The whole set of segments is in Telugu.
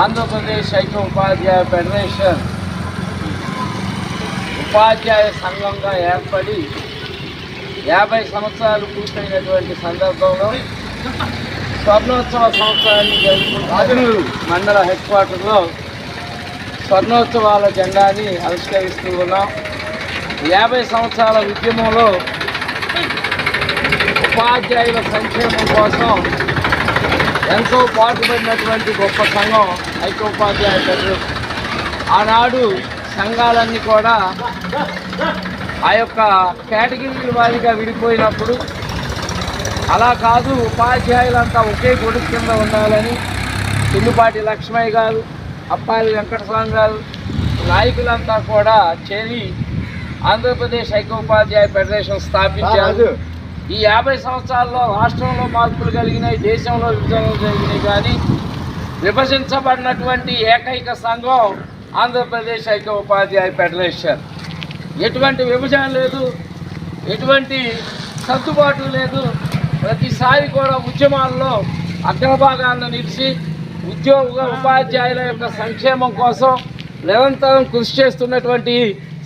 ఆంధ్రప్రదేశ్ ఐక్య ఉపాధ్యాయ ఫెడరేషన్ ఉపాధ్యాయ సంఘంగా ఏర్పడి యాభై సంవత్సరాలు పూర్తయినటువంటి సందర్భంలో స్వర్ణోత్సవ సంవత్సరాన్ని జరుపుకుంటూ మండల హెడ్ క్వార్టర్లో స్వర్ణోత్సవాల జెండాని ఆవిష్కరిస్తూ ఉన్నాం. యాభై సంవత్సరాల ఉద్యమంలో ఉపాధ్యాయుల సంక్షేమం కోసం ఎంతో పాటుపడినటువంటి గొప్ప సంఘం ఐక్యోపాధ్యాయ ఉపాధ్యాయ ఆనాడు సంఘాలన్నీ కూడా ఆ యొక్క కేటగిరీల వారిగా విడిపోయినప్పుడు అలా కాదు ఉపాధ్యాయులంతా ఒకే గొడుగు కింద ఉండాలని చిన్నుపాటి లక్ష్మయ్య గారు అప్పాలి వెంకటస్వామి గారు నాయకులంతా కూడా చేరి ఆంధ్రప్రదేశ్ ఐక్యోపాధ్యాయ ఫెడరేషన్ స్థాపించారు. ఈ యాభై సంవత్సరాల్లో రాష్ట్రంలో మార్పులు కలిగినాయి దేశంలో విభజనలు జరిగినాయి. కానీ విభజించబడినటువంటి ఏకైక సంఘం ఆంధ్రప్రదేశ్ ఐక్య ఉపాధ్యాయ ఫెడరేషన్. ఎటువంటి విభజన లేదు ఎటువంటి సర్దుబాటు లేదు. ప్రతిసారి కూడా ఉద్యమాల్లో అగ్రభాగాన్ని నిలిచి ఉద్యోగ ఉపాధ్యాయుల యొక్క సంక్షేమం కోసం నిరంతరం కృషి చేస్తున్నటువంటి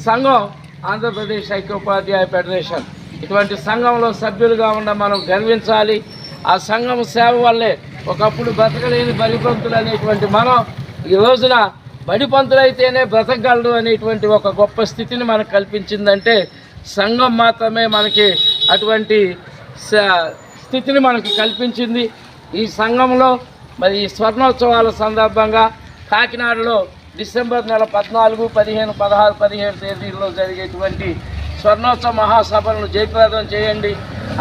సంఘం ఆంధ్రప్రదేశ్ ఐక్య ఉపాధ్యాయ ఫెడరేషన్. ఇటువంటి సంఘంలో సభ్యులుగా ఉండ మనం గర్వించాలి. ఆ సంఘం సేవ వల్లే ఒకప్పుడు బ్రతకలేని బలిపంతులు అనేటువంటి మనం ఈ రోజున బడిపంతులైతేనే బ్రతకగలడు అనేటువంటి ఒక గొప్ప స్థితిని మనకు కల్పించిందంటే సంఘం మాత్రమే మనకి అటువంటి స్థితిని మనకు కల్పించింది. ఈ సంఘంలో మరి ఈ స్వర్ణోత్సవాల సందర్భంగా కాకినాడలో డిసెంబర్ నెల పద్నాలుగు పదిహేను పదహారు పదిహేడు తేదీల్లో జరిగేటువంటి స్వర్ణోత్సవ మహాసభలను జయప్రదం చేయండి.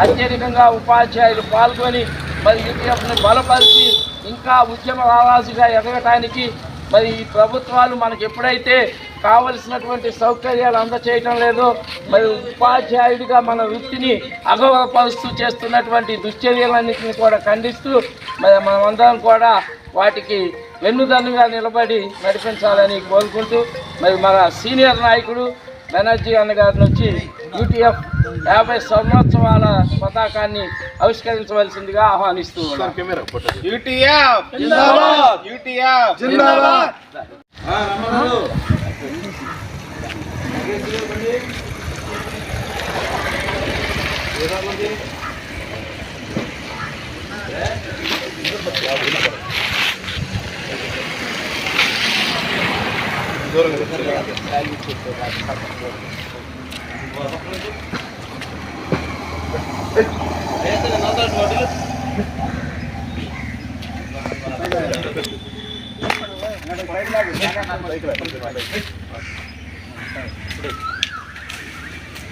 అత్యధికంగా ఉపాధ్యాయులు పాల్గొని మరి యూపీఎఫ్ని బలపరిచి ఇంకా ఉద్యమ రారాజుగా ఎదగటానికి మరి ఈ ప్రభుత్వాలు మనకు ఎప్పుడైతే కావలసినటువంటి సౌకర్యాలు అందచేయటం లేదో మరి ఉపాధ్యాయుడిగా మన వృత్తిని అగౌరవపరుస్తూ చేస్తున్నటువంటి దుశ్చర్యలన్నింటినీ కూడా ఖండిస్తూ మరి మనమందరం కూడా వాటికి వెన్నుదన్నుగా నిలబడి నడిపించాలని కోరుకుంటూ మరి మన సీనియర్ నాయకుడు బెనర్జీ అన్న గారిని వచ్చి యూటీఎఫ్ యాభై సంవత్సరాల పతాకాన్ని ఆవిష్కరించవలసిందిగా ఆహ్వానిస్తూ ఉన్నాం. యూటీఎఫ్ జిందాబాద్!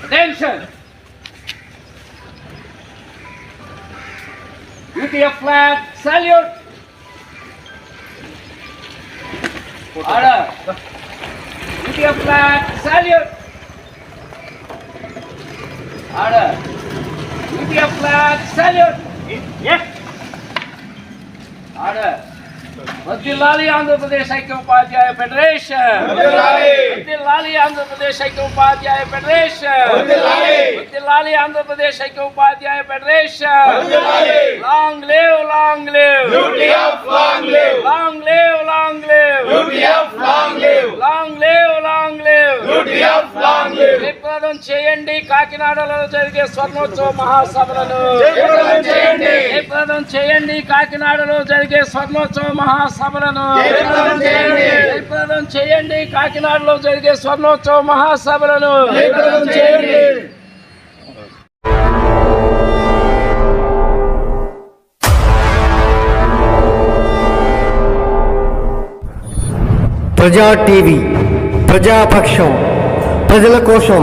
Attention! With your flag, salute! Order! India flag. Salute. Order. India flag. Salute. Yes. Order. Badilali Andhra Pradesh Aikya Federation. Badilali. Badilali Andhra Pradesh Aikya Federation. Badilali. Badilali Andhra Pradesh Aikya Federation. Badilali. Long live, long live. Duty of long live. విప్లవం చేయండి కాకినాడలో జరిగే స్వర్ణోత్సవ మహాసభలను జయప్రదం చేయండి. జయప్రదం చేయండి కాకినాడలో జరిగే స్వర్ణోత్సవ మహాసభలను జయప్రదం చేయండి. జయప్రదం చేయండి కాకినాడలో జరిగే స్వర్ణోత్సవ మహాసభలను జయప్రదం చేయండి ప్రజా టీవీ ప్రజాపక్షం ప్రజల కోసం